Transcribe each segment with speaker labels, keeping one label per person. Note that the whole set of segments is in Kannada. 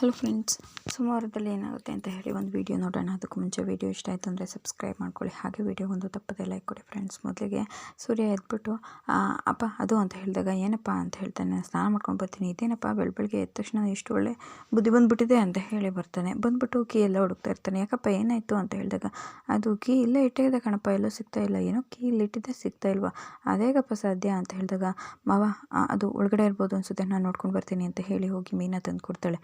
Speaker 1: ಹಲೋ ಫ್ರೆಂಡ್ಸ್, ಸುಮಾರದಲ್ಲಿ ಏನಾಗುತ್ತೆ ಅಂತ ಹೇಳಿ ಒಂದು ವಿಡಿಯೋ ನೋಡೋಣ. ಅದಕ್ಕೂ ಮುಂಚೆ ವಿಡಿಯೋ ಇಷ್ಟ ಆಯಿತು ಅಂದರೆ ಸಬ್ಸ್ಕ್ರೈಬ್ ಮಾಡ್ಕೊಳ್ಳಿ. ಹಾಗೆ ವಿಡಿಯೋ ಒಂದು ತಪ್ಪದೆ ಲೈಕ್ ಕೊಡಿ ಫ್ರೆಂಡ್ಸ್. ಮೊದಲಿಗೆ ಸೂರ್ಯ ಎದ್ಬಿಟ್ಟು ಅಪ್ಪ, ಅದು ಅಂತ ಹೇಳಿದಾಗ ಏನಪ್ಪ ಅಂತ ಹೇಳ್ತಾನೆ. ಸ್ನಾನ ಮಾಡ್ಕೊಂಡು ಬರ್ತೀನಿ. ಇದೇನಪ್ಪ ಬೆಳ ಬೆಳಗ್ಗೆ ಎದ್ದ ತಕ್ಷಣ ಎಷ್ಟು ಒಳ್ಳೆ ಬುದ್ಧಿ ಬಂದುಬಿಟ್ಟಿದೆ ಅಂತ ಹೇಳಿ ಬರ್ತಾನೆ. ಬಂದುಬಿಟ್ಟು ಕೀ ಎಲ್ಲ ಹುಡುಕ್ತಾ ಇರ್ತಾನೆ. ಯಾಕಪ್ಪ, ಏನಾಯಿತು? ಅಂತ ಹೇಳಿದಾಗ, ಅದು ಕೀ ಇಲ್ಲೇ ಇಟ್ಟಿದೆ ಕಣಪ್ಪ. ಎಲ್ಲೂ ಸಿಗ್ತಾ ಇಲ್ಲ. ಏನೋ ಕೀ ಇಲ್ಲಿ ಇಟ್ಟಿದ್ದೆ ಸಿಗ್ತಾ ಇಲ್ವಾ? ಅದೇಗಪ್ಪ ಸಾಧ್ಯ? ಅಂತ ಹೇಳಿದಾಗ, ಮಾವ ಅದು ಒಳಗಡೆ ಇರ್ಬೋದು ಅನ್ಸುತ್ತೆ. ನಾನು ನೋಡ್ಕೊಂಡು ಬರ್ತೀನಿ ಅಂತ ಹೇಳಿ ಹೋಗಿ ಮೀನಾ ತಂದು ಕೊಡ್ತಾಳೆ.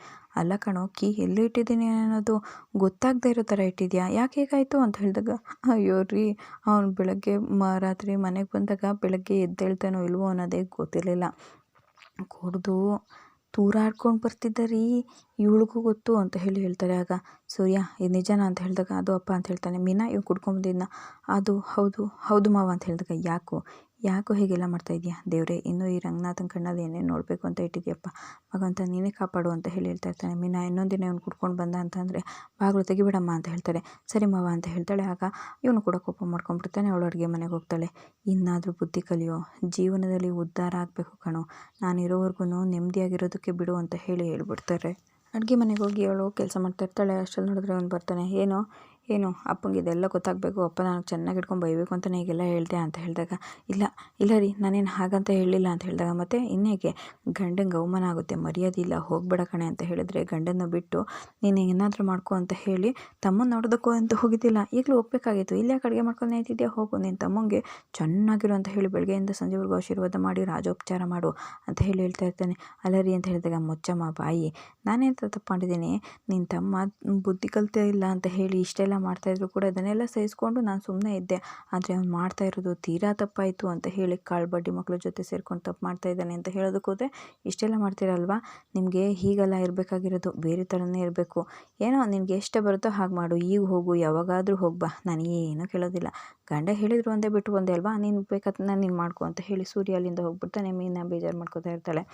Speaker 1: ಅಲ್ಲ ಕಣೋ, ಕೀ ಎಲ್ಲಿ ಇಟ್ಟಿದ್ದೀನಿ ಅನ್ನೋದು ಗೊತ್ತಾಗದೇ ಇರೋ ಥರ ಇಟ್ಟಿದ್ಯಾ? ಯಾಕೆ ಹೇಗಾಯಿತು ಅಂತ ಹೇಳಿದಾಗ, ಅಯ್ಯೋ ರೀ, ಅವ್ನು ಬೆಳಗ್ಗೆ ಮ, ರಾತ್ರಿ ಮನೆಗೆ ಬಂದಾಗ ಬೆಳಗ್ಗೆ ಎದ್ದೇಳ್ತಾನೋ ಇಲ್ವೋ ಅನ್ನೋದೇ ಗೊತ್ತಿರಲಿಲ್ಲ. ಕುಡ್ದು ತೂರಾಡ್ಕೊಂಡು ಬರ್ತಿದ್ದ ರೀ, ಇವಳಿಗೂ ಗೊತ್ತು ಅಂತ ಹೇಳಿ ಹೇಳ್ತಾರೆ ಆಗ. ಸೂರ್ಯ, ಇದು ನಿಜನಾ ಅಂತ ಹೇಳಿದಾಗ, ಅದು ಅಪ್ಪ ಅಂತ ಹೇಳ್ತಾನೆ. ಮೀನಾ ಇವ್ ಕುಡ್ಕೊಂಬಂದಿದ್ನ ಅದು ಹೌದು ಹೌದು ಮಾವ ಅಂತ ಹೇಳಿದಾಗ, ಯಾಕೋ? ಯಾಕೋ ಹೀಗೆಲ್ಲ ಮಾಡ್ತಾ ಇದೆಯಾ ದೇವರೇ, ಇನ್ನೂ ಈ ರಂಗನಾಥನ ಕಣ್ಣಲ್ಲಿ ಏನೇನು ನೋಡಬೇಕು ಅಂತ ಇಟ್ಟಿದ್ಯಪ್ಪ ಭಗವಂತ ನೀನೇ ಕಾಪಾಡು ಅಂತ ಹೇಳಿ ಹೇಳ್ತಾ ಇರ್ತಾನೆ. ಮೀನಾ ಇನ್ನೊಂದಿನ ಇವ್ನು ಕುಡ್ಕೊಂಡು ಬಂದ ಅಂತಂದರೆ ಬಾಗಿಲು ತೆಗಿಬಿಡಮ್ಮ ಅಂತ ಹೇಳ್ತಾರೆ ಸರಿ ಮಾವ ಅಂತ ಹೇಳ್ತಾಳೆ. ಆಗ ಇವನು ಕೂಡ ಕೋಪ ಮಾಡ್ಕೊಂಡ್ಬಿಡ್ತಾನೆ. ಅವಳು ಅಡುಗೆ ಮನೆಗೆ ಹೋಗ್ತಾಳೆ. ಇನ್ನಾದರೂ ಬುದ್ಧಿ ಕಲಿಯೋ, ಜೀವನದಲ್ಲಿ ಉದ್ಧಾರ ಆಗಬೇಕು ಕಣೋ. ನಾನು ಇರೋವರೆಗೂ ನೆಮ್ಮದಿಯಾಗಿರೋದಕ್ಕೆ ಬಿಡು ಅಂತ ಹೇಳಿ ಹೇಳ್ಬಿಡ್ತಾರೆ. ಅಡುಗೆ ಮನೆಗೆ ಹೋಗಿ ಅವಳು ಕೆಲಸ ಮಾಡ್ತಾ ಇರ್ತಾಳೆ. ಅಷ್ಟರಲ್ಲಿ ನೋಡಿದ್ರೆ ಅವನು ಬರ್ತಾನೆ. ಏನು ಏನು ಅಪ್ಪಂಗೆ ಇದೆಲ್ಲ ಗೊತ್ತಾಗಬೇಕು, ಅಪ್ಪ ನಾನು ಚೆನ್ನಾಗಿ ಇಟ್ಕೊಂಡು ಬೈಬೇಕು ಅಂತ ಹೀಗೆಲ್ಲ ಹೇಳಿದೆ ಅಂತ ಹೇಳಿದಾಗ, ಇಲ್ಲ ಇಲ್ಲ ರೀ, ನಾನೇನು ಹಾಗಂತ ಹೇಳಿಲ್ಲ ಅಂತ ಹೇಳಿದಾಗ ಮತ್ತೆ ಇನ್ನೇಕೆ ಗಂಡನ ಅವಮಾನ ಆಗುತ್ತೆ, ಮರ್ಯಾದೆ ಇಲ್ಲ, ಹೋಗ್ಬೇಡ ಕಣೆ ಅಂತ ಹೇಳಿದ್ರೆ ಗಂಡನ ಬಿಟ್ಟು ನೀನು ಏನಾದರೂ ಮಾಡ್ಕೊ ಅಂತ ಹೇಳಿ ತಮ್ಮನ ನೋಡೋದಕ್ಕೂ ಅಂತ ಹೋಗಿದ್ದಿಲ್ಲ, ಈಗಲೂ ಹೋಗ್ಬೇಕಾಗಿತ್ತು, ಇಲ್ಲೇ ಅಡುಗೆ ಮಾಡ್ಕೊಂಡು ನಿಂತಿದ್ಯಾ ಹೋಗು ನಿನ್ನ ತಮ್ಮಂಗೆ ಚೆನ್ನಾಗಿರು ಅಂತ ಹೇಳಿ ಬೆಳಗ್ಗೆಯಿಂದ ಸಂಜೆವರೆಗೂ ಆಶೀರ್ವಾದ ಮಾಡಿ, ರಾಜೋಪಚಾರ ಮಾಡು ಅಂತ ಹೇಳಿ ಹೇಳ್ತಾ ಇರ್ತಾನೆ ಅಲ್ಲರಿ ಅಂತ ಹೇಳಿದಾಗ, ಮುಚ್ಚಮ್ಮ, ಬಾಯಿ ನಾನೇನು ತಪ್ಪು ಮಾಡಿದ್ದೀನಿ ನಿನ್ನ ತಮ್ಮ ಬುದ್ಧಿ ಕಲಿತೇ ಇಲ್ಲ ಅಂತ ಹೇಳಿ ಇಷ್ಟೆಲ್ಲ ಮಾಡ್ತಾಯಿದ್ರು ಕೂಡ ಇದನ್ನೆಲ್ಲ ಸಹಿಸ್ಕೊಂಡು ನಾನು ಸುಮ್ಮನೆ ಇದ್ದೆ. ಆದರೆ ಅವ್ನು ಮಾಡ್ತಾ ಇರೋದು ತೀರಾ ತಪ್ಪಾಯಿತು ಅಂತ ಹೇಳಿ ಕಾಳು ಬಡ್ಡಿ ಮಕ್ಕಳ ಜೊತೆ ಸೇರ್ಕೊಂಡು ತಪ್ಪು ಮಾಡ್ತಾ ಇದ್ದಾನೆ ಅಂತ ಹೇಳೋದಕ್ಕೆ ಹೋದರೆ ಇಷ್ಟೆಲ್ಲ ಮಾಡ್ತೀರಲ್ವಾ? ನಿಮಗೆ ಹೀಗೆಲ್ಲ ಇರಬೇಕಾಗಿರೋದು, ಬೇರೆ ಥರನೇ ಇರಬೇಕು. ಏನೋ ನಿನಗೆ ಎಷ್ಟು ಬರುತ್ತೋ ಹಾಗೆ ಮಾಡು, ಈಗ ಹೋಗು, ಯಾವಾಗಾದರೂ ಹೋಗ್ಬಾ ನಾನು ಏನೂ ಕೇಳೋದಿಲ್ಲ. ಗಂಡ ಹೇಳಿದ್ರು ಒಂದೇ ಬಿಟ್ಟು ಬಂದೆ ಅಲ್ವಾ? ನೀನು ಬೇಕಾದ ನೀನು ಮಾಡ್ಕೊ ಅಂತ ಹೇಳಿ ಸೂರ್ಯ ಅಲ್ಲಿಂದ ಹೋಗ್ಬಿಡ್ತಾನೆ, ಮೀನ ಬೇಜಾರು ಮಾಡ್ಕೋತಾ ಇರ್ತಾಳೆ.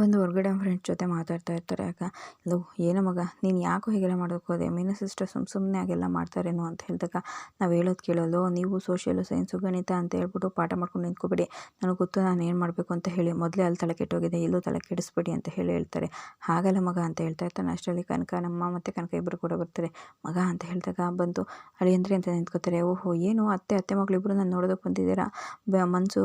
Speaker 1: ಬಂದು ಹೊರಗಡೆ ಫ್ರೆಂಡ್ಸ್ ಜೊತೆ ಮಾತಾಡ್ತಾ ಇರ್ತಾರೆ, ಆಗ ಲೋ, ಏನು ಮಗ, ನೀನು ಯಾಕೋ ಹೀಗೆಲ್ಲ ಮಾಡೋಕ್ಕೆ ಹೋದೆ ಮೀನ ಸಿಸ್ಟರ್ ಸುಮ್ಮ ಸುಮ್ಮನೆ ಹಾಗೆಲ್ಲ ಮಾಡ್ತಾರೇನೋ ಅಂತ ಹೇಳಿದಾಗ ನಾವು ಹೇಳೋದು ಕೇಳೋಲ್ಲೋ ನೀವು ಸೋಷಿಯಲು ಸೈನ್ಸು ಗಣಿತ ಅಂತ ಹೇಳ್ಬಿಟ್ಟು ಪಾಠ ಮಾಡ್ಕೊಂಡು ನಿಂತ್ಕೊಬೇಡಿ. ನನಗೆ ಗೊತ್ತು ನಾನು ಏನು ಮಾಡಬೇಕು ಅಂತ ಹೇಳಿ, ಮೊದಲೇ ಅಲ್ಲಿ ತಲೆ ಕೆಟ್ಟೋಗಿದೆ ಎಲ್ಲೂ ತಲೆ ಕೆಡಿಸ್ಬೇಡಿ ಅಂತ ಹೇಳಿ ಹೇಳ್ತಾರೆ. ಹಾಗಲ್ಲ ಮಗ ಅಂತ ಹೇಳ್ತಾ ಇರ್ತಾನೆ. ಅಷ್ಟರಲ್ಲಿ ಕನಕ, ನಮ್ಮ ಮತ್ತು ಕನಕ ಇಬ್ಬರು ಕೂಡ ಬರ್ತಾರೆ. ಮಗ ಅಂತ ಹೇಳಿದಾಗ ಬಂದು ಅಳಿಯಂದ್ರಿ ಅಂತ ನಿಂತ್ಕೋತಾರೆ. ಓಹೋ, ಏನು ಅತ್ತೆ ಅತ್ತೆ ಮಗಳಿಬ್ರು ನಾನು ನೋಡೋದಕ್ಕೆ ಬಂದಿದ್ದೀರಾ? ಮನಸ್ಸು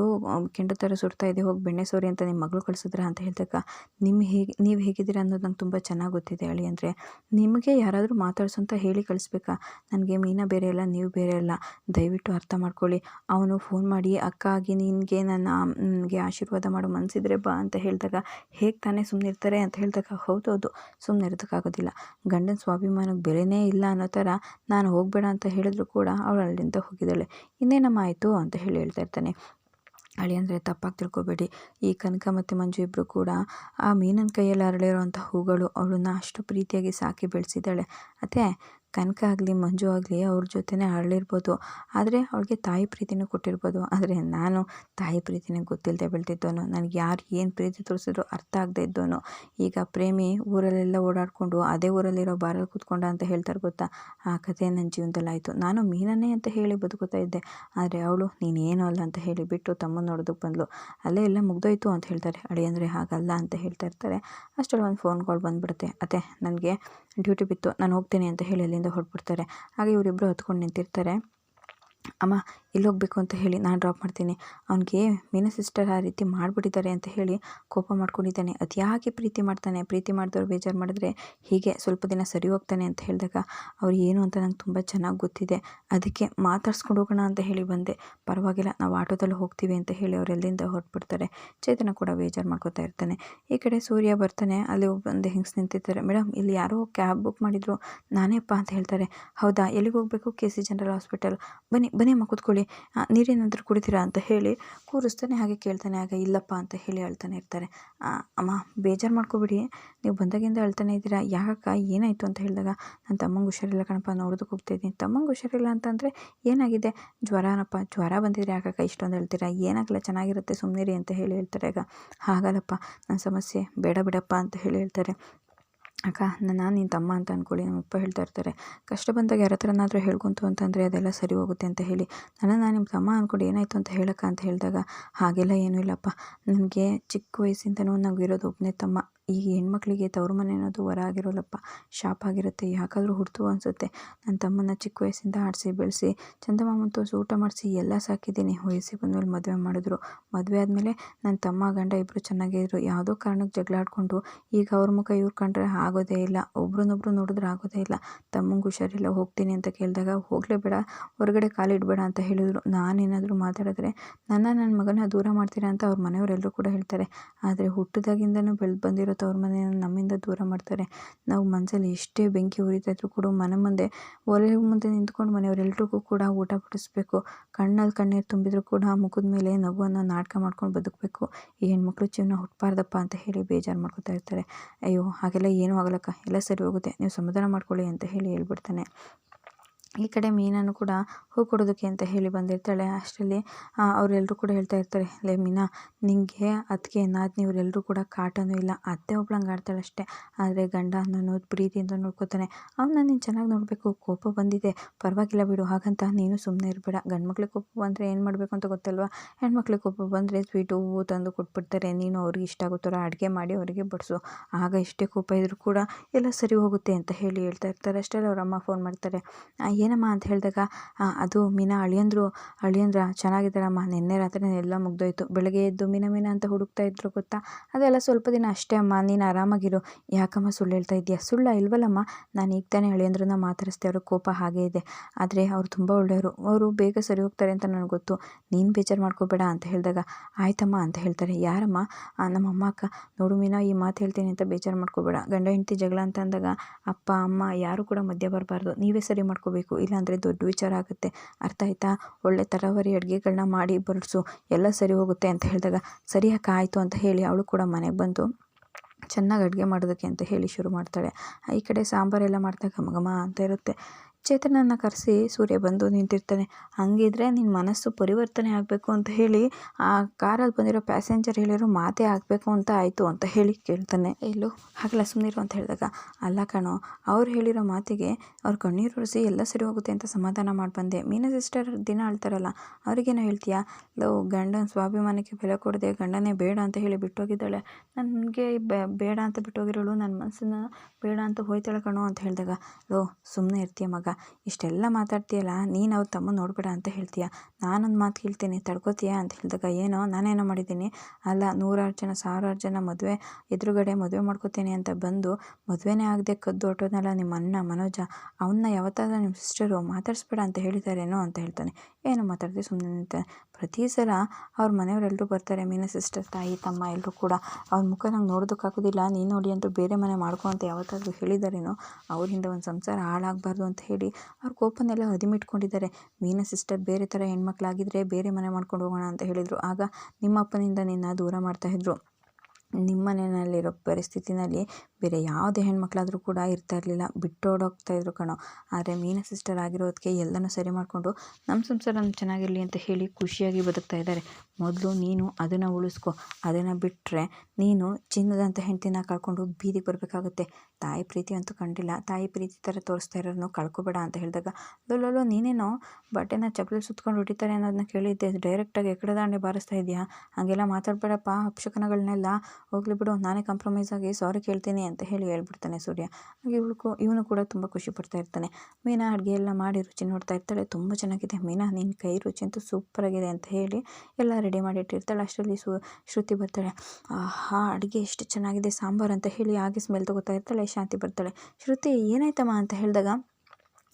Speaker 1: ಕೆಂಡ ಥರ ಸುಡ್ತಾ ಇದೆ, ಹೋಗಿ ಬೆಣ್ಣೆ ಸೋರಿ ಅಂತ ನಿಮ್ಮ ಮಗಳು ಕಳಿಸಿದ್ರ ಅಂತ ಹೇಳಿದಾಗ ನಿಮ್ಮ ಹೇಗೆ, ನೀವು ಹೇಗಿದ್ದೀರಾ ಅನ್ನೋದು ನಂಗೆ ತುಂಬ ಚೆನ್ನಾಗಿ ಗೊತ್ತಿದೆ ಅಳಿ ಅಂದರೆ, ನಿಮಗೆ ಯಾರಾದರೂ ಮಾತಾಡ್ಸಂತ ಹೇಳಿ ಕಳಿಸ್ಬೇಕಾ? ನನಗೆ ಮೀನಾ ಬೇರೆ ಅಲ್ಲ ನೀವು ಬೇರೆ ಅಲ್ಲ ದಯವಿಟ್ಟು ಅರ್ಥ ಮಾಡ್ಕೊಳ್ಳಿ. ಅವನು ಫೋನ್ ಮಾಡಿ, ಅಕ್ಕ ಆಗಿ ನಿನಗೆ ನನ್ನ, ನನಗೆ ಆಶೀರ್ವಾದ ಮಾಡೋ ಮನಸ್ಸಿದ್ರೆ ಬಾ ಅಂತ ಹೇಳಿದಾಗ, ಹೇಗೆ ತಾನೇ ಸುಮ್ಮನೆ ಇರ್ತಾರೆ? ಅಂತ ಹೇಳಿದಾಗ, ಹೌದು ಸುಮ್ಮನೆ ಇರೋದಕ್ಕಾಗೋದಿಲ್ಲ. ಗಂಡನ ಸ್ವಾಭಿಮಾನಕ್ಕೆ ಬೆಲೆನೇ ಇಲ್ಲ ಅನ್ನೋ ಥರ ನಾನು ಹೋಗಬೇಡ ಅಂತ ಹೇಳಿದ್ರು ಕೂಡ ಅವಳು ಅಲ್ಲಿಂದ ಹೋಗಿದ್ದಾಳೆ. ಇನ್ನೇನಮ್ಮ ಆಯಿತು? ಅಂತ ಹೇಳಿ ಹೇಳ್ತಾ ಇರ್ತಾನೆ. ಅಳಿಯಂದರೆ ತಪ್ಪಾಗಿ ತಿಳ್ಕೊಬೇಡಿ. ಈ ಕನಕ ಮತ್ತು ಮಂಜು ಇಬ್ಬರು ಕೂಡ ಆ ಮೀನನ ಕೈಯಲ್ಲಿ ಅರಳಿರುವಂಥ ಹೂಗಳು ಅವಳನ್ನ ಅಷ್ಟು ಪ್ರೀತಿಯಾಗಿ ಸಾಕಿ ಬೆಳೆಸಿದ್ದಾಳೆ. ಅತ್ತೆ ಕನಕ ಆಗಲಿ, ಮಂಜು ಆಗಲಿ ಅವ್ರ ಜೊತೆನೇ ಅರಳಿರ್ಬೋದು. ಆದರೆ ಅವಳಿಗೆ ತಾಯಿ ಪ್ರೀತಿನೂ ಕೊಟ್ಟಿರ್ಬೋದು. ಆದರೆ ನಾನು ತಾಯಿ ಪ್ರೀತಿನೇ ಗೊತ್ತಿಲ್ಲದೆ ಬೆಳೆದಿದ್ದೋನು ನನಗೆ ಯಾರು ಏನು ಪ್ರೀತಿ ತೋರಿಸಿದ್ರು ಅರ್ಥ ಆಗದೆ ಇದ್ದೋನು ಈಗ ಪ್ರೇಮಿ ಊರಲ್ಲೆಲ್ಲ ಓಡಾಡಿಕೊಂಡು ಅದೇ ಊರಲ್ಲಿರೋ ಬಾರಲ್ಲಿ ಕೂತ್ಕೊಂಡ ಅಂತ ಹೇಳ್ತಾರೆ ಗೊತ್ತಾ? ಆ ಕಥೆ ನನ್ನ ಜೀವನದಲ್ಲಿ ಆಯಿತು. ನಾನು ಮೀನನ್ನೇ ಅಂತ ಹೇಳಿ ಬದುಕುತ್ತಾ ಇದ್ದೆ. ಆದರೆ ಅವಳು, ನೀನೇನು ಅಲ್ಲ ಅಂತ ಹೇಳಿ ಬಿಟ್ಟು ತಮ್ಮನ ನೋಡೋದಕ್ಕೆ ಬಂದಳು ಅಲ್ಲೇ ಎಲ್ಲ ಮುಗ್ದೋಯ್ತು ಅಂತ ಹೇಳ್ತಾರೆ. ಅಳಿ ಅಂದರೆ ಹಾಗಲ್ಲ ಅಂತ ಹೇಳ್ತಾ ಇರ್ತಾರೆ. ಅಷ್ಟರಲ್ಲಿ ಒಂದು ಫೋನ್ ಕಾಲ್ ಬಂದುಬಿಡುತ್ತೆ. ಅದೇ ನನಗೆ ಡ್ಯೂಟಿ ಬಿತ್ತು ನಾನು ಹೋಗ್ತೀನಿ ಅಂತ ಹೇಳಿ ಅಲ್ಲಿಂದ ಹೊರಟ್ಬಿಡ್ತಾರೆ. ಹಾಗೆ ಇವರಿಬ್ಬರು ಹತ್ಕೊಂಡು ನಿಂತಿರ್ತಾರೆ. ಅಮ್ಮ ಎಲ್ಲಿ ಹೋಗಬೇಕು ಅಂತ ಹೇಳಿ ನಾನು ಡ್ರಾಪ್ ಮಾಡ್ತೀನಿ. ಅವನಿಗೆ ಮೀನಾ ಸಿಸ್ಟರ್ ಆ ರೀತಿ ಮಾಡಿಬಿಟ್ಟಿದ್ದಾರೆ ಅಂತ ಹೇಳಿ ಕೋಪ ಮಾಡ್ಕೊಂಡಿದ್ದಾನೆ. ಅದು ಯಾಕೆ ಪ್ರೀತಿ ಮಾಡ್ತಾನೆ? ಪ್ರೀತಿ ಮಾಡಿದವ್ರು ಬೇಜಾರು ಮಾಡಿದ್ರೆ ಹೀಗೆ ಸ್ವಲ್ಪ ದಿನ ಸರಿ ಹೋಗ್ತಾನೆ ಅಂತ ಹೇಳಿದಾಗ ಅವ್ರು ಏನು ಅಂತ ನಂಗೆ ತುಂಬ ಚೆನ್ನಾಗಿ ಗೊತ್ತಿದೆ. ಅದಕ್ಕೆ ಮಾತಾಡ್ಸ್ಕೊಂಡು ಹೋಗೋಣ ಅಂತ ಹೇಳಿ ಬಂದೆ. ಪರವಾಗಿಲ್ಲ, ನಾವು ಆಟೋದಲ್ಲಿ ಹೋಗ್ತೀವಿ ಅಂತ ಹೇಳಿ ಅವ್ರು ಎಲ್ಲಿಂದ ಹೊರಟ್ಬಿಡ್ತಾರೆ. ಚೇತನ ಕೂಡ ಬೇಜಾರು ಮಾಡ್ಕೋತಾ ಇರ್ತಾನೆ. ಈ ಕಡೆ ಸೂರ್ಯ ಬರ್ತಾನೆ, ಅಲ್ಲಿ ಒಂದು ಹೆಂಗ್ಸ್ ನಿಂತಿರ್ತಾರೆ. ಮೇಡಮ್ ಇಲ್ಲಿ ಯಾರೋ ಕ್ಯಾಬ್ ಬುಕ್ ಮಾಡಿದ್ರು ನಾನೇಪ್ಪ ಅಂತ ಹೇಳ್ತಾರೆ. ಹೌದಾ? ಎಲ್ಲಿಗೆ ಹೋಗಬೇಕು? K C general hospital. ಬನ್ನಿ ಬನ್ನಿ ಅಮ್ಮ ಕೂತ್ಕೊಳ್ಳಿ. ಆ, ನೀರೇನಾದರೂ ಕುಡಿತೀರಾ? ಅಂತ ಹೇಳಿ ಕೂರಿಸ್ತಾನೆ ಹಾಗೆ ಕೇಳ್ತಾನೆ ಆಗ ಇಲ್ಲಪ್ಪ ಅಂತ ಹೇಳಿ ಅಳ್ತಾನೆ ಇರ್ತಾರೆ. ಅಮ್ಮ ಬೇಜಾರು ಮಾಡ್ಕೋಬೇಡಿ. ನೀವು ಬಂದಾಗಿಂದ ಹೇಳ್ತಾನೆ ಇದ್ದೀರಾ? ಯಾಕಕ್ಕ? ಏನಾಯಿತು? ಅಂತ ಹೇಳಿದಾಗ ನನ್ನ ತಮ್ಮಂಗೆ ಹುಷಾರಿಲ್ಲ ಕಣಪ್ಪ ನೋಡೋದಕ್ಕೆ ಹೋಗ್ತಾ ಇದ್ದೀನಿ. ತಮ್ಮಂಗೆ ಹುಷಾರಿಲ್ಲ ಅಂತಂದರೆ ಏನಾಗಿದೆ? ಜ್ವರನಪ್ಪ ಜ್ವರ ಬಂದಿದ್ರೆ ಯಾಕಕ್ಕ ಇಷ್ಟೊಂದು ಹೇಳ್ತೀರಾ? ಏನಾಗಲ್ಲ ಚೆನ್ನಾಗಿರುತ್ತೆ ಸುಮ್ಮನಿರಿ ಅಂತ ಹೇಳಿ ಹೇಳ್ತಾರೆ. ಆಗ ಹಾಗಲ್ಲಪ್ಪ ನನ್ನ ಸಮಸ್ಯೆ ಬೇಡ ಬಿಡಪ್ಪ ಅಂತ ಹೇಳಿ ಹೇಳ್ತಾರೆ. ಅಕ್ಕ ನಾನು ನಿನ್ನ ತಮ್ಮ ಅಂತ ಅಂದ್ಕೊಳ್ಳಿ ನಮ್ಮಪ್ಪ ಹೇಳ್ತಾ ಇರ್ತಾರೆ. ಕಷ್ಟ ಬಂದಾಗ ಯಾರ ಹತ್ರನಾದರೂ ಹೇಳ್ಕೊಂತು ಅಂತಂದರೆ ಅದೆಲ್ಲ ಸರಿ ಹೋಗುತ್ತೆ ಅಂತ ಹೇಳಿ. ನನ್ನ ನಾನು ನಿಮ್ಮ ತಮ್ಮ ಅಂದ್ಕೊಂಡು ಏನಾಯಿತು ಅಂತ ಹೇಳಕ್ಕ ಅಂತ ಹೇಳಿದಾಗ, ಹಾಗೆಲ್ಲ ಏನೂ ಇಲ್ಲಪ್ಪ. ನನಗೆ ಚಿಕ್ಕ ವಯಸ್ಸಿಂದನೂ ನಂಗೆ ಇರೋದು ಒಬ್ಬನೇ ತಮ್ಮ. ಈ ಹೆಣ್ಮಕ್ಳಿಗೆ ತವ್ರ ಮನೆ ಅನ್ನೋದು ವರ ಆಗಿರೋಲ್ಲಪ್ಪ. ಶಾಪ ಆಗಿರುತ್ತೆ. ಯಾಕಾದರೂ ಹುಡ್ತು ಅನಿಸುತ್ತೆ. ನನ್ನ ತಮ್ಮನ ಚಿಕ್ಕ ವಯಸ್ಸಿಂದ ಆಡಿಸಿ, ಬೆಳೆಸಿ ಚಂದಮಾಮನ ತೋರಿಸಿ ಊಟ ಮಾಡಿಸಿ ಎಲ್ಲ ಸಾಕಿದ್ದೀನಿ. ವಯಸ್ಸಿಗೆ ಬಂದಮೇಲೆ ಮದುವೆ ಮಾಡಿದ್ರು. ಮದುವೆ ಆದಮೇಲೆ ನನ್ನ ತಮ್ಮ, ಗಂಡ ಇಬ್ಬರು ಚೆನ್ನಾಗೇ ಇದ್ರು. ಯಾವುದೋ ಕಾರಣಕ್ಕೆ ಜಗಳ ಆಡಿಕೊಂಡು ಈಗ ಅವ್ರ ಮುಖ ಇವ್ರು ಕಂಡ್ರೆ ಆಗೋದೇ ಇಲ್ಲ. ಒಬ್ರನ್ನೊಬ್ರು ನೋಡಿದ್ರೆ ಆಗೋದೇ ಇಲ್ಲ. ತಮ್ಮಂಗೆ ಹುಷಾರಿಲ್ಲ. ಹೋಗ್ತೀನಿ ಅಂತ ಕೇಳಿದಾಗ ಹೋಗಲೇಬೇಡ ಹೊರಗಡೆ ಕಾಲಿಡಬೇಡ ಅಂತ ಹೇಳಿದರು. ನಾನೇನಾದರೂ ಮಾತಾಡಿದ್ರೆ, ನನ್ನ ನನ್ನ ಮಗನ ದೂರ ಮಾಡ್ತೀರಾ? ಅಂತ ಅವ್ರ ಮನೆಯವರೆಲ್ಲರೂ ಕೂಡ ಹೇಳ್ತಾರೆ. ಆದರೆ ಹುಟ್ಟಿದಾಗಿಂದನೂ ಬೆಳೆದು ಬಂದಿರೋ ತವ್ರ ಮನೆಯನ್ನು ನಮ್ಮಿಂದ ದೂರ ಮಾಡ್ತಾರೆ. ನಾವು ಮನಸ್ಸಲ್ಲಿ ಎಷ್ಟೇ ಬೆಂಕಿ ಉರಿತಾ ಕೂಡ ಮನೆ ಮುಂದೆ, ಒಲೆ ಮುಂದೆ ನಿಂತ್ಕೊಂಡು ಮನೆಯವರೆಲ್ರಿಗೂ ಕೂಡ ಊಟ ಬಡಿಸ್ಬೇಕು. ಕಣ್ಣಲ್ಲಿ ಕಣ್ಣೀರು ತುಂಬಿದ್ರು ಕೂಡ ಮುಖದ ಮೇಲೆ ನಗುವನ್ನು ನಾಟಕ ಮಾಡ್ಕೊಂಡು ಬದುಕಬೇಕು. ಈ ಹೆಣ್ಮಕ್ಳು ಜೀವನ ಹುಟ್ಟಬಾರ್ದಪ್ಪ ಅಂತ ಹೇಳಿ ಬೇಜಾರು ಮಾಡ್ಕೊತಾ ಇರ್ತಾರೆ. ಅಯ್ಯೋ, ಹಾಗೆಲ್ಲ ಏನೂ ಆಗಲ್ಲಕ್ಕ. ಎಲ್ಲ ಸರಿ ಹೋಗುತ್ತೆ. ನೀವು ಸಮಾಧಾನ ಮಾಡ್ಕೊಳ್ಳಿ ಅಂತ ಹೇಳಿ ಹೇಳ್ಬಿಡ್ತಾನೆ. ಈ ಕಡೆ ಮೀನನ್ನು ಕೂಡ ಹೂ ಕೊಡೋದಕ್ಕೆ ಅಂತ ಹೇಳಿ ಬಂದಿರ್ತಾಳೆ. ಅಷ್ಟರಲ್ಲಿ ಅವರೆಲ್ಲರೂ ಕೂಡ ಹೇಳ್ತಾ ಇರ್ತಾರೆ, ಲೇ ಮೀನಾ ನಿನಗೆ ಅದಕ್ಕೆ ನಾದಿನಿ ಇವರೆಲ್ಲರೂ ಕೂಡ ಕಾಟನೂ ಇಲ್ಲ. ಅತ್ತೆ ಒಬ್ಳಂಗೆ ಆಡ್ತಾಳೆ ಅಷ್ಟೇ. ಆದರೆ ಗಂಡ ಅನ್ನೋನು ಪ್ರೀತಿಯಿಂದ ನೋಡ್ಕೋತಾನೆ. ಅವನ್ನ ನೀನು ಚೆನ್ನಾಗಿ ನೋಡಬೇಕು, ಕೋಪ ಬಂದಿದೆ. ಪರವಾಗಿಲ್ಲ ಬಿಡು, ಹಾಗಂತ ನೀನು ಸುಮ್ಮನೆ ಇರಬೇಡ. ಗಂಡು ಮಕ್ಳಿಗೆ ಕೋಪ ಬಂದರೆ ಏನು ಮಾಡಬೇಕು ಅಂತ ಗೊತ್ತಲ್ವಾ? ಹೆಣ್ಮಕ್ಳಿಗೆ ಕೋಪ ಬಂದರೆ ಸ್ವೀಟು, ಹೂವು ತಂದು ಕೊಟ್ಬಿಡ್ತಾರೆ. ನೀನು ಅವ್ರಿಗೆ ಇಷ್ಟ ಆಗೋ ಥರ ಅಡುಗೆ ಮಾಡಿ ಅವರಿಗೆ ಬಡಿಸು. ಆಗ ಎಷ್ಟೇ ಕೋಪ ಇದ್ದರೂ ಕೂಡ ಎಲ್ಲ ಸರಿ ಹೋಗುತ್ತೆ ಅಂತ ಹೇಳಿ ಹೇಳ್ತಾ ಇರ್ತಾರೆ. ಅಷ್ಟರಲ್ಲಿ ಅವರಮ್ಮ ಫೋನ್ ಮಾಡ್ತಾರೆ ಏನಮ್ಮ ಅಂತ ಹೇಳಿದಾಗ ಅದು ಮೀನಾ ಅಳಿಯಂದ್ರು, ಅಳಿಯಂದ್ರ ಚೆನ್ನಾಗಿದ್ದಾರಮ್ಮ ನಿನ್ನೆ ರಾತ್ರಿ ಎಲ್ಲ ಮುಗ್ದೋಯ್ತು. ಬೆಳಗ್ಗೆ ಎದ್ದು ಮೀನ ಮೀನಾ ಅಂತ ಹುಡುಕ್ತಾ ಇದ್ರು ಗೊತ್ತಾ? ಅದೆಲ್ಲ ಸ್ವಲ್ಪ ದಿನ ಅಷ್ಟೇ ಅಮ್ಮ, ನೀನು ಆರಾಮಾಗಿರು. ಯಾಕಮ್ಮ ಸುಳ್ಳು ಹೇಳ್ತಾ ಇದೆಯಾ ಸುಳ್ಳ ಇಲ್ವಲ್ಲಮ್ಮ, ನಾನು ಈಗ ತಾನೇ ಅಳಿಯಂದ್ರನ್ನ ಮಾತಾಡಿಸ್ದೆ ಅವ್ರ ಕೋಪ ಹಾಗೇ ಇದೆ. ಆದರೆ ಅವ್ರು ತುಂಬ ಒಳ್ಳೆಯವರು. ಅವರು ಬೇಗ ಸರಿ ಹೋಗ್ತಾರೆ ಅಂತ ನನಗೆ ಗೊತ್ತು. ನೀನು ಬೇಜಾರು ಮಾಡ್ಕೋಬೇಡ ಅಂತ ಹೇಳಿದಾಗ, ಆಯ್ತಮ್ಮ ಅಂತ ಹೇಳ್ತಾರೆ. ಯಾರಮ್ಮ? ನಮ್ಮ ಅಮ್ಮ ಅಕ್ಕ, ನೋಡು ಮೀನಾ, ಈ ಮಾತು ಹೇಳ್ತೀನಿ ಅಂತ ಬೇಜಾರು ಮಾಡ್ಕೋಬೇಡ. ಗಂಡ ಹೆಂಡತಿ ಜಗಳ ಅಂತ ಅಂದಾಗ, ಅಪ್ಪ, ಅಮ್ಮ ಯಾರು ಕೂಡ ಮಧ್ಯ ಬರಬಾರ್ದು. ನೀವೇ ಸರಿ ಮಾಡ್ಕೋಬೇಕು. ಇಲ್ಲಾಂದರೆ ದೊಡ್ಡ ವಿಚಾರ ಆಗುತ್ತೆ. ಅರ್ಥ ಆಯಿತಾ? ಒಳ್ಳೆ ತರಾವರಿ ಅಡುಗೆಗಳನ್ನ ಮಾಡಿ ಬಡಿಸು ಎಲ್ಲ ಸರಿ ಹೋಗುತ್ತೆ ಅಂತ ಹೇಳಿದಾಗ, ಸರಿ ಆಯಿತು ಅಂತ ಹೇಳಿ ಅವಳು ಕೂಡ ಮನೆಗೆ ಬಂದು ಚೆನ್ನಾಗಿ ಅಡುಗೆ ಮಾಡೋದಕ್ಕೆ ಅಂತ ಹೇಳಿ ಶುರು ಮಾಡ್ತಾಳೆ. ಈ ಕಡೆ ಸಾಂಬಾರೆಲ್ಲ ಮಾಡ್ತಾ ಘಮ ಘಮ ಅಂತ ಇರುತ್ತೆ. ಚೇತನನ್ನು ಕರೆಸಿ ಸೂರ್ಯ ಬಂದು ನಿಂತಿರ್ತಾನೆ. ಹಂಗಿದ್ರೆ ನಿನ್ನ ಮನಸ್ಸು ಪರಿವರ್ತನೆ ಆಗಬೇಕು ಅಂತ ಹೇಳಿ, ಆ ಕಾರಲ್ಲಿ ಬಂದಿರೋ ಪ್ಯಾಸೆಂಜರ್ ಹೇಳಿರೋ, ಮಾತೇ ಆಗಬೇಕು ಅಂತ ಆಯಿತು ಅಂತ ಹೇಳಿ ಕೇಳ್ತಾನೆ. ಎಲ್ಲೋ ಹಾಗಲ್ಲ ಸುಮ್ಮನಿರು ಅಂತ ಹೇಳಿದಾಗ, ಅಲ್ಲ ಕಣೋ, ಅವ್ರು ಹೇಳಿರೋ ಮಾತಿಗೆ ಅವ್ರು ಕಣ್ಣೀರು ಒರೆಸಿ ಎಲ್ಲ ಸರಿ ಹೋಗುತ್ತೆ ಅಂತ ಸಮಾಧಾನ ಮಾಡಿ ಬಂದೆ ಮೀನಾ ಸಿಸ್ಟರ್ ದಿನ ಅಳ್ತಾರಲ್ಲ, ಅವ್ರಿಗೇನೋ ಹೇಳ್ತೀಯಾ? ಲೋ, ಗಂಡನ ಸ್ವಾಭಿಮಾನಕ್ಕೆ ಬೆಲೆ ಕೊಡದೆ ಗಂಡನೇ ಬೇಡ ಅಂತ ಹೇಳಿ ಬಿಟ್ಟೋಗಿದ್ದಾಳೆ. ನನಗೆ ಬೇಡ ಅಂತ ಬಿಟ್ಟೋಗಿರೋಳು ನನ್ನ ಮನಸ್ಸನ್ನು ಬೇಡ ಅಂತ ಹೋಯ್ತಾಳೆ ಕಣೋ ಅಂತ ಹೇಳಿದಾಗ, ಲೋ ಸುಮ್ಮನೆ ಇರ್ತೀಯ ಮಗ. ಇಷ್ಟೆಲ್ಲ ಮಾತಾಡ್ತೀಯಲ್ಲ, ನೀನು ಅವ್ರ ತಮ್ಮ ನೋಡಬೇಡ ಅಂತ ಹೇಳ್ತೀಯ? ನಾನೊಂದು ಮಾತು ಕೇಳ್ತೀನಿ ತಡ್ಕೋತೀಯ ಅಂತ ಹೇಳಿದಾಗ, ಏನೋ, ನಾನೇನೋ ಮಾಡಿದ್ದೀನಿ. ಅಲ್ಲ, ನೂರಾರು ಜನ, ಸಾವಿರಾರು ಜನ ಮದುವೆ, ಎದುರುಗಡೆ ಮದುವೆ ಮಾಡ್ಕೋತೀನಿ ಅಂತ ಬಂದು, ಮದುವೆನೇ ಆಗದೆ ಕದ್ದು ಹೊಟ್ಟೋದ್ನಲ್ಲ ನಿಮ್ಮ ಅಣ್ಣ, ಮನೋಜ ಅವನ್ನ ಯಾವತ್ತಾದ್ರೂ ನಿಮ್ಮ ಸಿಸ್ಟರು ಮಾತಾಡಿಸ್ಬೇಡ ಅಂತ ಹೇಳಿದಾರೇನೋ ಅಂತ ಹೇಳ್ತಾನೆ. ಏನು ಮಾತಾಡ್ತೀವಿ ಸುಮ್ಮನೆ ನಿಂತಾನೆ ಪ್ರತಿ ಸಲ ಅವ್ರ ಮನೆಯವರೆಲ್ಲರೂ ಬರ್ತಾರೆ, ಮೀನ ಸಿಸ್ಟರ್ ತಾಯಿ, ತಮ್ಮ ಎಲ್ಲರೂ ಕೂಡ. ಅವ್ರ ಮುಖ ನಂಗೆ ನೋಡೋದಕ್ಕಾಗೋದಿಲ್ಲ ನೀನು ನೋಡಿ ಅಂತೂ ಬೇರೆ ಮನೆ ಮಾಡ್ಕೊ ಅಂತ ಯಾವತ್ತಾದರೂ ಹೇಳಿದಾರೇನೋ? ಅವರಿಂದ ಒಂದು ಸಂಸಾರ ಹಾಳಾಗಬಾರ್ದು ಅಂತ ಹೇಳಿ ಅವ್ರ ಕೋಪನೆಲ್ಲ ಹದಿಮಿಟ್ಕೊಂಡಿದ್ದಾರೆ. ಮೀನ ಸಿಸ್ಟರ್ ಬೇರೆ ಥರ ಹೆಣ್ಮಕ್ಳಾಗಿದ್ದರೆ ಬೇರೆ ಮನೆ ಮಾಡ್ಕೊಂಡು ಹೋಗೋಣ ಅಂತ ಹೇಳಿದರು. ಆಗ ನಿಮ್ಮ ಅಪ್ಪನಿಂದ ನಿನ್ನ ದೂರ ಮಾಡ್ತಾಯಿದ್ರು ನಿಮ್ಮ ಮನೆಯಲ್ಲಿರೋ ಪರಿಸ್ಥಿತಿನಲ್ಲಿ ಬೇರೆ ಯಾವುದೇ ಹೆಣ್ಮಕ್ಳಾದರೂ ಕೂಡ ಇರ್ತಾ ಇರಲಿಲ್ಲ ಬಿಟ್ಟೋಡೋಗ್ತಾ ಇದ್ರು ಕಣೋ. ಆದರೆ ಮೀನಾ ಸಿಸ್ಟರ್ ಆಗಿರೋದಕ್ಕೆ ಎಲ್ಲನೂ ಸರಿ ಮಾಡಿಕೊಂಡು ನಮ್ಮ ಸಂಸಾರ ಚೆನ್ನಾಗಿರಲಿ ಅಂತ ಹೇಳಿ ಖುಷಿಯಾಗಿ ಬದುಕ್ತಾ ಇದ್ದಾರೆ. ಮೊದಲು ನೀನು ಅದನ್ನು ಉಳಿಸ್ಕೊ. ಅದನ್ನು ಬಿಟ್ಟರೆ ನೀನು ಚಿನ್ನದಂಥ ಹೆಂಡತಿನ ಕಳ್ಕೊಂಡು ಬೀದಿಗೆ ಬರಬೇಕಾಗುತ್ತೆ. ತಾಯಿ ಪ್ರೀತಿ ಅಂತೂ ಕಂಡಿಲ್ಲ. ತಾಯಿ ಪ್ರೀತಿ ಥರ ತೋರಿಸ್ತಾ ಇರೋರನ್ನು ಕಳ್ಕೊಬೇಡ ಅಂತ ಹೇಳಿದಾಗ ಲೊಲೊಲೋ ನೀನೇನೋ ಬಟ್ಟೆನ ಚಪ್ಪಲಿ ಸುತ್ಕೊಂಡು ಹೊಡಿತಾರೆ ಅನ್ನೋದನ್ನ ಕೇಳಿದ್ದೆ. ಡೈರೆಕ್ಟಾಗಿ ಎಕಡೆ ದಾಂಡೆ ಬಾರಿಸ್ತಾ ಇದೆಯಾ ಹಾಗೆಲ್ಲ ಮಾತಾಡಬೇಡಪ್ಪ. ಅಪಶಕನಗಳನ್ನೆಲ್ಲ ಹೋಗ್ಲಿ ಬಿಡು, ನಾನೇ ಕಾಂಪ್ರಮೈಸ್ ಆಗಿ ಸಾರಿ ಕೇಳ್ತೀನಿ ಅಂತ ಹೇಳಿ ಹೇಳ್ಬಿಡ್ತಾನೆ ಸೂರ್ಯ. ಹಾಗೆ ಇವಳು ಇವನು ಕೂಡ ತುಂಬ ಖುಷಿ ಪಡ್ತಾ ಇರ್ತಾನೆ. ಮೀನಾ ಅಡುಗೆ ಎಲ್ಲ ಮಾಡಿ ರುಚಿ ನೋಡ್ತಾ ಇರ್ತಾಳೆ. ತುಂಬ ಚೆನ್ನಾಗಿದೆ. ಮೀನಾ ನಿನ್ನ ಕೈ ರುಚಿ ಅಂತೂ ಸೂಪರಾಗಿದೆ ಅಂತ ಹೇಳಿ ಎಲ್ಲ ರೆಡಿ ಮಾಡಿ ಇಟ್ಟಿರ್ತಾಳೆ. ಅಷ್ಟರಲ್ಲಿ ಸು, ಶ್ರುತಿ ಬರ್ತಾಳೆ. ಆಹಾ, ಅಡುಗೆ ಎಷ್ಟು ಚೆನ್ನಾಗಿದೆ ಸಾಂಬಾರು ಅಂತ ಹೇಳಿ ಆಗಿ ಸ್ಮೆಲ್ ತಗೋತಾ ಇರ್ತಾಳೆ. ಶಾಂತಿ ಬರ್ತಾಳೆ. ಶ್ರುತಿ, ಏನಾಯ್ತಮ್ಮ? ಅಂತ ಹೇಳಿದಾಗ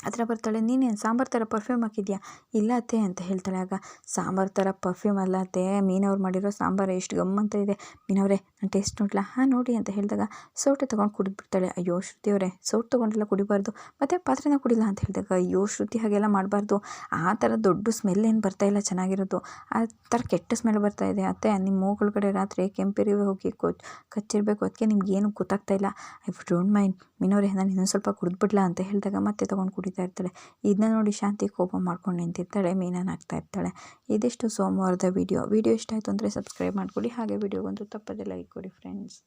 Speaker 1: ಹತ್ರ ಬರ್ತಾಳೆ ನೀನೇನು ಸಾಂಬಾರು ಥರ ಪರ್ಫ್ಯೂಮ್ ಹಾಕಿದ್ಯಾ? ಇಲ್ಲ ಅತ್ತೆ ಅಂತ ಹೇಳ್ತಾಳೆ. ಆಗ, ಸಾಂಬಾರು ಥರ ಪರ್ಫ್ಯೂಮ್ ಅಲ್ಲ ಅತ್ತೆ, ಮೀನವ್ರು ಮಾಡಿರೋ ಸಾಂಬಾರು ಎಷ್ಟು ಗಮ್ಮಂತ ಇದೆ. ಮೀನವರೇ, ನಾನು ಟೇಸ್ಟ್ ನೋಡ್ಲಾ? ಹಾಂ, ನೋಡಿ ಅಂತ ಹೇಳಿದಾಗ, ಸೌಟೆ ತೊಗೊಂಡು ಕುಡಿದ್ಬಿಡ್ತಾಳೆ. ಅಯ್ಯೋ, ಶ್ರುತಿಯವರೇ, ಸೌಟ್ ತೊಗೊಂಡೆಲ್ಲ ಕುಡಿಬಾರ್ದು. ಮತ್ತು ಪಾತ್ರೆನ ಕುಡಿಲ್ಲ ಅಂತ ಹೇಳಿದಾಗ, ಅಯ್ಯೋ, ಶ್ರುತಿ ಹಾಗೆಲ್ಲ ಮಾಡಬಾರ್ದು. ಆ ಥರ ದೊಡ್ಡ ಸ್ಮೆಲ್ ಏನು ಬರ್ತಾ ಇಲ್ಲ ಚೆನ್ನಾಗಿರೋದು. ಆ ಥರ ಕೆಟ್ಟ ಸ್ಮೆಲ್ ಬರ್ತಾ ಇದೆ. ಅತ್ತೆ ನಿಮ್ಮ ಮೂಗೊಳಗಡೆ ರಾತ್ರಿ ಕೆಂಪಿರಿವೆ ಹೋಗಿ ಕೊ, ಕಚ್ಚಿರಬೇಕು. ಅದಕ್ಕೆ ನಿಮ್ಗೆ ಏನು ಗೊತ್ತಾಗ್ತಾ ಇಲ್ಲ. ಐ ಡೋಂಟ್ ಮೈಂಡ್ ಮೀನವರೇ, ನಾನು ಇನ್ನೊಂದು ಸ್ವಲ್ಪ ಕುಡಿದ್ಬಿಡ್ಲಾ ಅಂತ ಹೇಳಿದಾಗ, ಮತ್ತೆ ತೊಗೊಂಡು ಕುಡಿತಾ ಇರ್ತಾಳೆ. ಇದನ್ನ ನೋಡಿ ಶಾಂತಿ ಕೋಪ ಮಾಡ್ಕೊಂಡು ನಿಂತಿರ್ತಾಳೆ ಮೀನನ್ನು ಹಾಕ್ತಾ ಇರ್ತಾಳೆ. ಇದಿಷ್ಟು ಸೋಮವಾರದ ವಿಡಿಯೋ. ವಿಡಿಯೋ ಇಷ್ಟ ಆಯಿತು ಅಂದರೆ ಸಬ್ಸ್ಕ್ರೈಬ್ ಮಾಡ್ಕೊಳ್ಳಿ. ಹಾಗೆ ವಿಡಿಯೋಗೊಂದು ತಪ್ಪದೆ ಲೈಕ್ ಕೊಡಿ ಫ್ರೆಂಡ್ಸ್